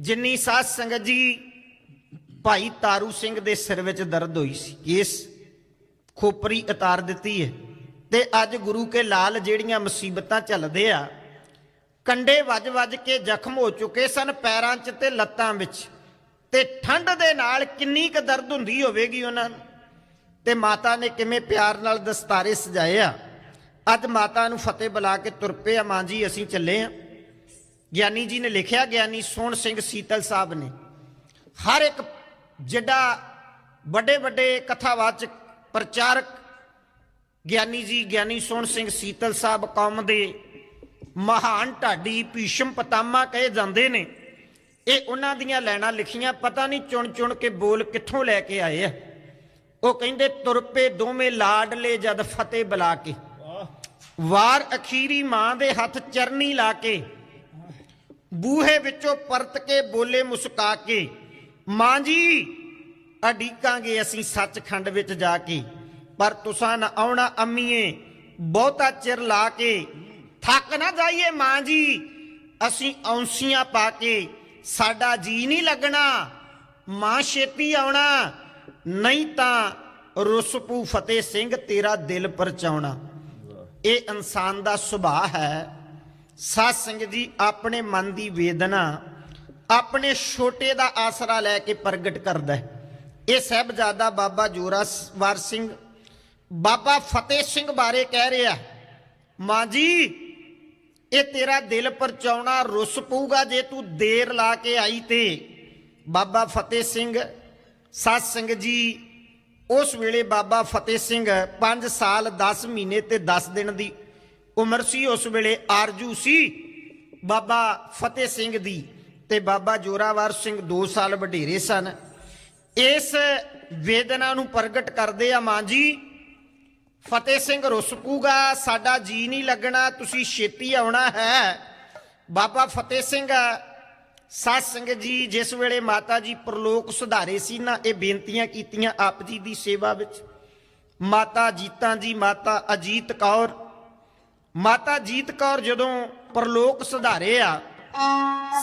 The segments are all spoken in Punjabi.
ਜਿੰਨੀ ਸਾਧ ਸੰਗਤ ਜੀ ਭਾਈ ਤਾਰੂ ਸਿੰਘ ਦੇ ਸਿਰ ਵਿੱਚ ਦਰਦ ਹੋਈ ਸੀ ਇਸ ਖੋਪਰੀ ਉਤਾਰ ਦਿੱਤੀ ਹੈ ਤੇ ਅੱਜ ਗੁਰੂ ਕੇ ਲਾਲ ਜਿਹੜੀਆਂ ਮੁਸੀਬਤਾਂ ਚੱਲਦੇ ਆ, ਕੰਡੇ ਵੱਜ-ਵੱਜ ਕੇ ਜ਼ਖਮ ਹੋ ਚੁੱਕੇ ਸਨ ਪੈਰਾਂ 'ਚ ਤੇ ਲੱਤਾਂ ਵਿੱਚ, ਤੇ ਠੰਡ ਦੇ ਨਾਲ ਕਿੰਨੀ ਕੁ ਦਰਦ ਹੁੰਦੀ ਹੋਵੇਗੀ ਉਹਨਾਂ ਨੂੰ? ਤੇ ਮਾਤਾ ਨੇ ਕਿਵੇਂ ਪਿਆਰ ਨਾਲ ਦਸਤਾਰੇ ਸਜਾਏ ਆ? ਅੱਜ ਮਾਤਾ ਨੂੰ ਫਤਿਹ ਬੁਲਾ ਕੇ ਤੁਰ ਪਏ ਆ, ਮਾਂ ਜੀ ਅਸੀਂ ਚੱਲੇ ਆ। ਗਿਆਨੀ ਜੀ ਨੇ ਲਿਖਿਆ ਗਿਆਨੀ ਸੋਹਣ ਸਿੰਘ ਸੀਤਲ ਸਾਹਿਬ ਨੇ। ਹਰ ਇੱਕ ਜਿਹੜਾ ਵੱਡੇ ਵੱਡੇ ਕਥਾਵਾਚਕ ਪ੍ਰਚਾਰਕ ਗਿਆਨੀ ਜੀ ਗਿਆਨੀ ਸੋਹਣ ਸਿੰਘ ਸੀਤਲ ਸਾਹਿਬ ਕੌਮ ਦੇ ਮਹਾਨ ਢਾਡੀ ਭੀਸ਼ਮ ਪਤਾਮਾ ਕਹੇ ਜਾਂਦੇ ਨੇ ਇਹ ਉਹਨਾਂ ਦੀਆਂ ਲੈਣਾ ਲਿਖੀਆਂ ਪਤਾ ਨਹੀਂ ਚੁਣ ਚੁਣ ਕੇ ਬੋਲ ਕਿੱਥੋਂ ਲੈ ਕੇ ਆਏ ਆ। ਉਹ ਕਹਿੰਦੇ ਤੁਰ ਪਏ ਦੋਵੇਂ ਲਾਡਲੇ ਜਦ ਫਤਿਹ ਬੁਲਾ ਕੇ। ਵਾਰ ਅਖੀਰੀ ਮਾਂ ਦੇ ਹੱਥ ਚਰਨੀ ਲਾ ਕੇ ਬੂਹੇ ਵਿੱਚੋਂ ਪਰਤ ਕੇ ਬੋਲੇ ਮੁਸਕਾ ਕੇ, ਮਾਂ ਜੀ, ਅਡੀਕਾਂਗੇ ਅਸੀਂ ਸੱਚਖੰਡ ਵਿੱਚ ਜਾ ਕੇ। ਪਰ ਤੁਸਾਂ ਨਾ ਆਉਣਾ ਅੰਮੀਏ, ਬਹੁਤਾ ਚਿਰ ਲਾ ਕੇ। ਥੱਕ ਨਾ ਜਾਈਏ ਮਾਂ ਜੀ, ਅਸੀਂ ਔਂਸੀਆਂ ਪਾ ਕੇ। ਸਾਡਾ ਜੀ ਨਹੀਂ ਲੱਗਣਾ, ਮਾਂ ਛੇਤੀ ਆਉਣਾ। ਨਹੀਂ ਤਾਂ ਰੁਸਪੂ ਫਤਿਹ ਸਿੰਘ ਤੇਰਾ ਦਿਲ ਪਰਚਾਉਣਾ। ਇਹ ਇਨਸਾਨ ਦਾ ਸੁਭਾਅ ਹੈ। ਸਾਧ ਸੰਗਤ ਜੀ, ਆਪਣੇ ਮਨ ਦੀ ਵੇਦਨਾ ਆਪਣੇ ਛੋਟੇ ਦਾ ਆਸਰਾ ਲੈ ਕੇ ਪ੍ਰਗਟ ਕਰਦਾ ਹੈ। ਇਹ ਸਹਿਬਜ਼ਾਦਾ ਬਾਬਾ ਜੋਰਾਵਰ ਸਿੰਘ, ਬਾਬਾ ਫਤਿਹ ਸਿੰਘ ਬਾਰੇ ਕਹਿ ਰਿਹਾ ਮਾਂ ਜੀ, ਇਹ ਤੇਰਾ ਦਿਲ ਪਰਚਾਉਣਾ ਰੁੱਸ ਪਊਗਾ ਜੇ ਤੂੰ ਦੇਰ ਲਾ ਕੇ ਆਈ ਤੇ। ਬਾਬਾ ਫਤਿਹ ਸਿੰਘ, ਸਾਧ ਸੰਗਤ ਜੀ, ਉਸ ਵੇਲੇ ਬਾਬਾ ਫਤਿਹ ਸਿੰਘ 5 ਸਾਲ 10 ਮਹੀਨੇ ਤੇ 10 ਦਿਨ ਦੀ ਉਮਰ ਸੀ, ਉਸ ਵੇਲੇ ਆਰਜੂ ਸੀ। ਬਾਬਾ ਫਤਿਹ ਸਿੰਘ ਦੀ ਤੇ ਬਾਬਾ ਜੋਰਾਵਰ ਸਿੰਘ 2 ਸਾਲ ਵਡੇਰੇ ਸਨ। ਇਸ ਵੇਦਨਾ ਨੂੰ ਪ੍ਰਗਟ ਕਰਦੇ ਆ ਮਾਂ ਜੀ, ਫਤਿਹ ਸਿੰਘ ਰੁਸਪੂਗਾ ਸਾਡਾ ਜੀ ਨਹੀਂ ਲੱਗਣਾ, ਤੁਸੀਂ ਛੇਤੀ ਆਉਣਾ ਹੈ। ਬਾਬਾ ਫਤਿਹ ਸਿੰਘ, ਸਾਧ ਸੰਗਤ ਜੀ, ਜਿਸ ਵੇਲੇ ਮਾਤਾ ਜੀ ਪ੍ਰਲੋਕ ਸੁਧਾਰੇ ਸੀ ਨਾ, ਇਹ ਬੇਨਤੀਆਂ ਕੀਤੀਆਂ ਆਪ ਜੀ ਦੀ ਸੇਵਾ ਵਿੱਚ। ਮਾਤਾ ਜੀਤਾਂ ਜੀ, ਮਾਤਾ ਅਜੀਤ ਕੌਰ ਮਾਤਾ ਜੀਤ ਕੌਰ ਜਦੋਂ ਪਰਲੋਕ ਸੁਧਾਰੇ ਆ,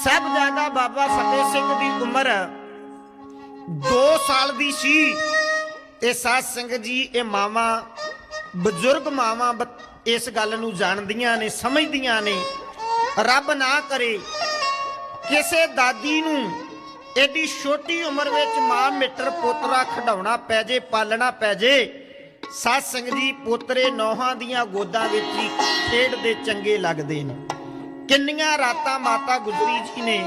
ਸਹਿਬਜ਼ਾਦਾ ਬਾਬਾ ਫਤਿਹ ਸਿੰਘ ਦੀ ਉਮਰ 2 ਸਾਲ ਦੀ ਸੀ ਤੇ ਸਾਧ ਸਿੰਘ ਜੀ ਇਹ ਮਾਵਾ, ਬਜ਼ੁਰਗ ਮਾਵਾ ਇਸ ਗੱਲ ਨੂੰ ਜਾਣਦੀਆਂ ਨੇ, ਸਮਝਦੀਆਂ ਨੇ, ਰੱਬ ਨਾ ਕਰੇ ਕਿਸੇ ਦਾਦੀ ਨੂੰ ਐਡੀ ਛੋਟੀ ਉਮਰ ਵਿੱਚ ਮਾਂ ਮਿੱਟਰ ਪੋਤਰਾ ਖਡਾਉਣਾ ਪੈ ਜੇ, ਪਾਲਣਾ ਪੈ ਜੇ ਸਤ ਸਿੰਘ ਜੀ ਪੋਤਰੇ ਨੌਹਾਂ ਦੀਆਂ ਗੋਦਾਂ ਵਿੱਚ ਹੀ ਖੇਡਦੇ ਚੰਗੇ ਲੱਗਦੇ ਨੇ। ਕਿੰਨੀਆਂ ਰਾਤਾਂ ਮਾਤਾ ਗੁਜਰੀ ਜੀ ਨੇ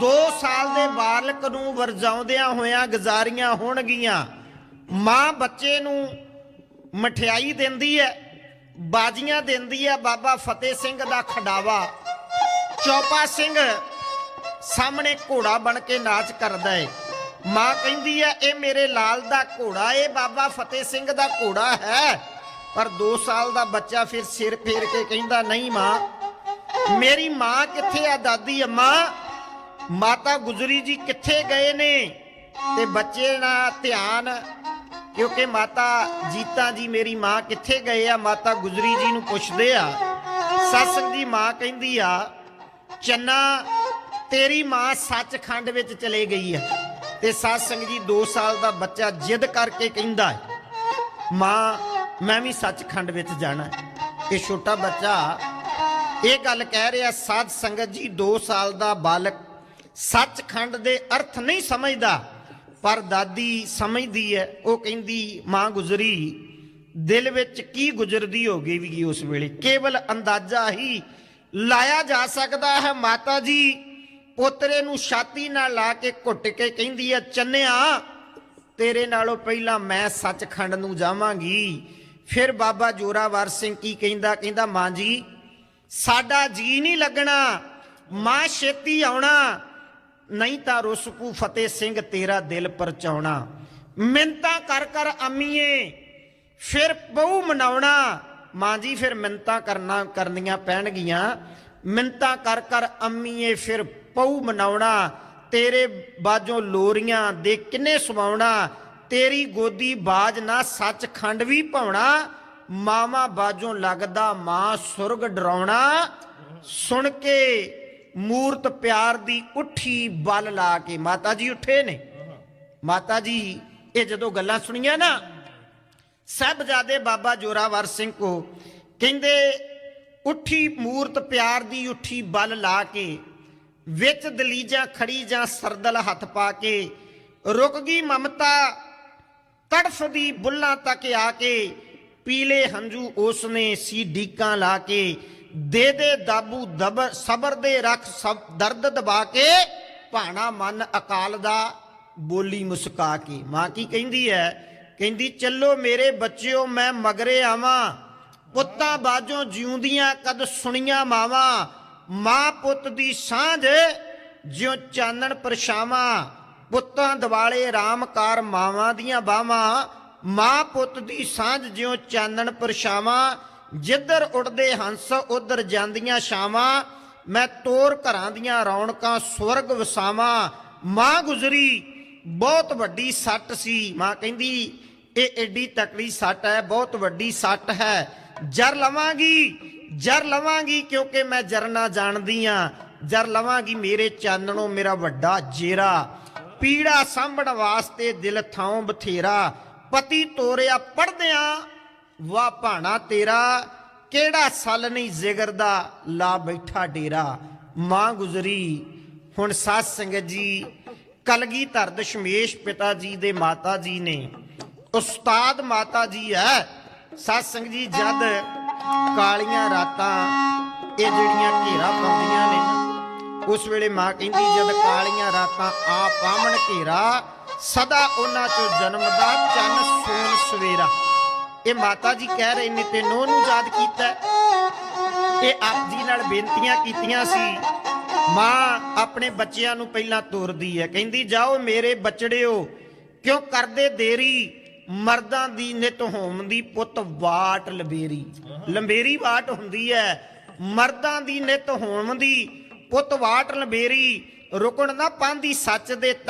2 ਸਾਲ ਦੇ ਬਾਲਕ ਨੂੰ ਵਰਜਾਉਂਦਿਆਂ ਹੋਇਆਂ ਗੁਜ਼ਾਰੀਆਂ ਹੋਣਗੀਆਂ। ਮਾਂ ਬੱਚੇ ਨੂੰ ਮਠਿਆਈ ਦਿੰਦੀ ਹੈ ਬਾਜੀਆਂ ਦਿੰਦੀ ਹੈ ਬਾਬਾ ਫਤਿਹ ਸਿੰਘ ਦਾ ਖਡਾਵਾ। ਚੌਪਾ ਸਿੰਘ ਸਾਹਮਣੇ ਘੋੜਾ ਬਣ ਕੇ ਨਾਚ ਕਰਦਾ ਹੈ ਮਾਂ ਕਹਿੰਦੀ ਹੈ ਇਹ ਮੇਰੇ ਲਾਲ ਦਾ ਘੋੜਾ, ਇਹ ਬਾਬਾ ਫਤਿਹ ਸਿੰਘ ਦਾ ਘੋੜਾ ਹੈ। ਪਰ 2 ਸਾਲ ਦਾ ਬੱਚਾ ਫਿਰ ਸਿਰ ਫੇਰ ਕੇ ਕਹਿੰਦਾ, ਨਹੀਂ ਮਾਂ, ਮੇਰੀ ਮਾਂ ਕਿੱਥੇ ਆ ਦਾਦੀ ਅੰਮਾ? ਮਾਤਾ ਗੁਜਰੀ ਜੀ ਕਿੱਥੇ ਗਏ ਨੇ? ਤੇ ਬੱਚੇ ਦਾ ਧਿਆਨ, ਕਿਉਂਕਿ ਮਾਤਾ ਜੀਤਾ ਜੀ ਮੇਰੀ ਮਾਂ ਕਿੱਥੇ ਗਏ ਆ, ਮਾਤਾ ਗੁਜਰੀ ਜੀ ਨੂੰ ਪੁੱਛਦੇ ਆ। ਸਤਸੰਗ ਦੀ ਮਾਂ ਕਹਿੰਦੀ ਆ, ਚੰਨਾ, ਤੇਰੀ ਮਾਂ ਸੱਚਖੰਡ ਵਿੱਚ ਚਲੇ ਗਈ ਹੈ ਤੇ ਸੰਗ ਜੀ 2 ਸਾਲ ਦਾ ਬੱਚਾ ਜਿੱਦ ਕਰਕੇ ਕਹਿੰਦਾ ਹੈ, ਮਾਂ, ਮੈਂ ਵੀ ਸੱਚਖੰਡ ਵਿੱਚ ਜਾਣਾ ਹੈ। ਇਹ ਛੋਟਾ ਬੱਚਾ ਇਹ ਗੱਲ ਕਹਿ ਰਿਹਾ, ਸਾਧ ਸੰਗਤ ਜੀ 2 ਸਾਲ ਦਾ ਬਾਲਕ ਸੱਚਖੰਡ ਦੇ ਅਰਥ ਨਹੀਂ ਸਮਝਦਾ, ਪਰ ਦਾਦੀ ਸਮਝਦੀ ਹੈ। ਉਹ ਕਹਿੰਦੀ, ਮਾਂ ਗੁਜ਼ਰੀ, ਦਿਲ ਵਿੱਚ ਕੀ ਗੁਜ਼ਰਦੀ ਹੋਗੀ ਵੀ ਉਸ ਵੇਲੇ? ਕੇਵਲ ਅੰਦਾਜ਼ਾ ਹੀ ਲਾਇਆ ਜਾ ਸਕਦਾ ਹੈ, ਮਾਤਾ ਜੀ ਪੋਤਰੇ ਨੂੰ ਛਾਤੀ ਨਾਲ ਲਾ ਕੇ ਘੁੱਟ ਕੇ ਕਹਿੰਦੀ ਹੈ ਚੰਨਿਆ, ਤੇਰੇ ਨਾਲੋਂ ਪਹਿਲਾਂ ਮੈਂ ਸੱਚਖੰਡ ਨੂੰ ਜਾਵਾਂਗੀ। ਫਿਰ ਬਾਬਾ ਜੋਰਾਵਰ ਸਿੰਘ ਕੀ ਕਹਿੰਦਾ? ਕਹਿੰਦਾ, ਮਾਂ ਜੀ, ਸਾਡਾ ਜੀ ਨਹੀਂ ਲੱਗਣਾ, ਮਾਂ ਛੇਤੀ ਆਉਣਾ, ਨਹੀਂ ਤਾਂ ਰੁਸਪੂ ਫਤਿਹ ਸਿੰਘ ਤੇਰਾ ਦਿਲ ਪਰਚਾਉਣਾ। ਮਿੰਤਾ ਕਰ ਕਰ ਅਮੀਏ, ਫਿਰ ਬਹੁ ਮਨਾਉਣਾ। ਮਾਂ ਜੀ, ਫਿਰ ਮਿੰਤਾ ਕਰਨਾ, ਕਰਨੀਆਂ ਪੈਣਗੀਆਂ। ਮਿੰਤਾ ਕਰ ਕਰ ਅਮੀਏ, ਫਿਰ ਪਉ ਮਨਾਉਣਾ, ਤੇਰੇ ਬਾਜੋਂ ਲੋਰੀਆਂ ਦੇ ਕਿੰਨੇ ਸਵਾਉਣਾ, ਤੇਰੀ ਗੋਦੀ ਬਾਜ ਨਾ ਸੱਚਖੰਡ ਵੀ ਪਾਉਣਾ ਮਾਮਾ ਬਾਜੋਂ ਲੱਗਦਾ ਮਾਂ ਸੁਰਗ ਡਰਾਉਣਾ। ਸੁਣ ਕੇ ਮੂਰਤ ਪਿਆਰ ਦੀ ਉੱਠੀ ਬਲ ਲਾ ਕੇ ਮਾਤਾ ਜੀ ਉੱਠੇ ਨੇ। ਮਾਤਾ ਜੀ, ਇਹ ਜਦੋਂ ਗੱਲਾਂ ਸੁਣੀਆਂ ਨਾ, ਸਾਹਿਬਜ਼ਾਦੇ ਬਾਬਾ ਜੋਰਾਵਰ ਸਿੰਘ ਕੋ, ਕਹਿੰਦੇ, ਉੱਠੀ ਮੂਰਤ ਪਿਆਰ ਦੀ ਉੱਠੀ ਬਲ ਲਾ ਕੇ ਵਿੱਚ ਦਲੀਜਾਂ ਖੜੀ ਜਾਂ ਸਰਦਲ ਹੱਥ ਪਾ ਕੇ ਰੁਕ ਗਈ ਮਮਤਾ ਤੜਫਦੀ ਬੁੱਲਾਂ ਤੱਕ ਆ ਕੇ ਪੀਲੇ ਹੰਝੂ ਉਸਨੇ ਸੀ ਡੀਕਾਂ ਲਾ ਕੇ, ਦੇ ਦੇ ਦਾਬੂ ਦਬਰ ਸਬਰ ਦੇ ਰੱਖ ਸਬ, ਦਰਦ ਦਬਾ ਕੇ, ਭਾਣਾ ਮਨ ਅਕਾਲ ਦਾ ਬੋਲੀ ਮੁਸਕਾ ਕੇ। ਮਾਂ ਕੀ ਕਹਿੰਦੀ ਹੈ ਕਹਿੰਦੀ, ਚੱਲੋ ਮੇਰੇ ਬੱਚਿਓ, ਮੈਂ ਮਗਰੇ ਆਵਾਂ। ਪੁੱਤਾਂ ਬਾਝੋਂ ਜਿਉਂਦੀਆਂ ਕਦ ਸੁਣੀਆਂ ਮਾਵਾਂ। ਮਾਂ ਪੁੱਤ ਦੀ ਸਾਂਝ ਜਿਉ ਚਾਨਣ ਪਰਛਾਵਾਂ, ਪੁੱਤਾਂ ਦਿਵਾਲੇ ਰਾਮਕਾਰ ਮਾਵਾਂ ਦੀਆਂ ਬਾਵਾਂ ਮਾਂ ਪੁੱਤ ਦੀ ਸਾਂਝ ਜਿਉ ਚਾਨਣ ਪਰਛਾਵਾਂ, ਜਿੱਧਰ ਉੱਡਦੇ ਹੰਸ ਉਧਰ ਜਾਂਦੀਆਂ ਛਾਵਾਂ, ਮੈਂ ਤੋਰ ਘਰਾਂ ਦੀਆਂ ਰੌਣਕਾਂ ਸਵਰਗ ਵਸਾਵਾਂ। ਮਾਂ ਗੁਜ਼ਰੀ, ਬਹੁਤ ਵੱਡੀ ਸੱਟ ਸੀ। ਮਾਂ ਕਹਿੰਦੀ, ਇਹ ਐਡੀ ਤਕੜੀ ਸੱਟ ਹੈ, ਬਹੁਤ ਵੱਡੀ ਸੱਟ ਹੈ। ਜਰ ਲਵਾਂਗੀ ਜਰ ਲਵਾਂਗੀ ਕਿਉਂਕਿ ਮੈਂ ਜਰਨਾ ਜਾਣਦੀ ਆ। ਜਰ ਲਵਾਂਗੀ ਮੇਰੇ ਚਾਨਣੋਂ ਮੇਰਾ ਵੱਡਾ ਜੇਰਾ। ਪੀੜਾ ਸਾਂਭਣ ਵਾਸਤੇ ਦਿਲ ਥਾਂ ਬਥੇਰਾ। ਪਤੀ ਤੋਰਿਆ ਪੜਦਿਆਂ ਵਾ ਭਾਣਾ ਤੇਰਾ। ਕਿਹੜਾ ਸੱਲ ਨਹੀਂ ਜ਼ਿਗਰ ਦਾ ਲਾ ਬੈਠਾ ਡੇਰਾ। ਮਾਂ ਗੁਜ਼ਰੀ, ਹੁਣ ਸਾਧ ਸੰਗਤ ਜੀ। ਕਲਗੀ ਧਰ ਦਸ਼ਮੇਸ਼ ਪਿਤਾ ਜੀ ਦੇ ਮਾਤਾ ਜੀ ਨੇ। ਉਸਤਾਦ ਮਾਤਾ ਜੀ ਹੈ। ਸਾਧ ਸੰਗਤ ਜੀ ਜਦ ਕਾਲੀਆਂ ਰਾਤਾਂ ਇਹ ਜਿਹੜੀਆਂ ਘੇਰਾ ਪਾਉਂਦੀਆਂ ਨੇ ਨਾ, ਉਸ ਵੇਲੇ ਮਾਂ ਕਹਿੰਦੀ ਜਦ ਕਾਲੀਆਂ ਰਾਤਾਂ ਆ ਪਾਵਣ ਘੇਰਾ ਸਦਾ ਉਹਨਾਂ ਚੋਂ ਜਨਮਦਾ ਚੰਨ ਸੋਨ ਸਵੇਰਾ। ਇਹ ਮਾਤਾ ਜੀ ਕਹਿ ਰਹੇ ਨੇ ਤੇ ਨੋ ਨੂੰ ਯਾਦ ਕੀਤਾ ਇਹ ਆਪ ਜੀ ਨਾਲ ਬੇਨਤੀਆਂ ਕੀਤੀਆਂ ਸੀ। ਮਾਂ ਆਪਣੇ ਬੱਚਿਆਂ ਨੂੰ ਪਹਿਲਾਂ ਤੋਰਦੀ ਹੈ। ਕਹਿੰਦੀ ਜਾਓ ਮੇਰੇ ਬਚੜਿਓ ਕਿਉਂ ਕਰਦੇ ਦੇਰੀ? ਮਰਦਾਂ ਦੀ ਨਿਤ ਹੋਮ ਦੀ ਪੁੱਤ ਵਾਟ ਲੰਬੇਰੀ। ਲੰਬੇਰੀ ਵਾਟ ਹੁੰਦੀ ਹੈ ਮਰਦਾਂ ਦੀ ਨਿਤ ਹੋਮ ਦੀ ਪੁੱਤ ਵਾਟ ਲੰਬੇਰੀ। ਰੁਕਣ ਨਾ ਪਾਂਦੀ ਸੱਚ ਦੇ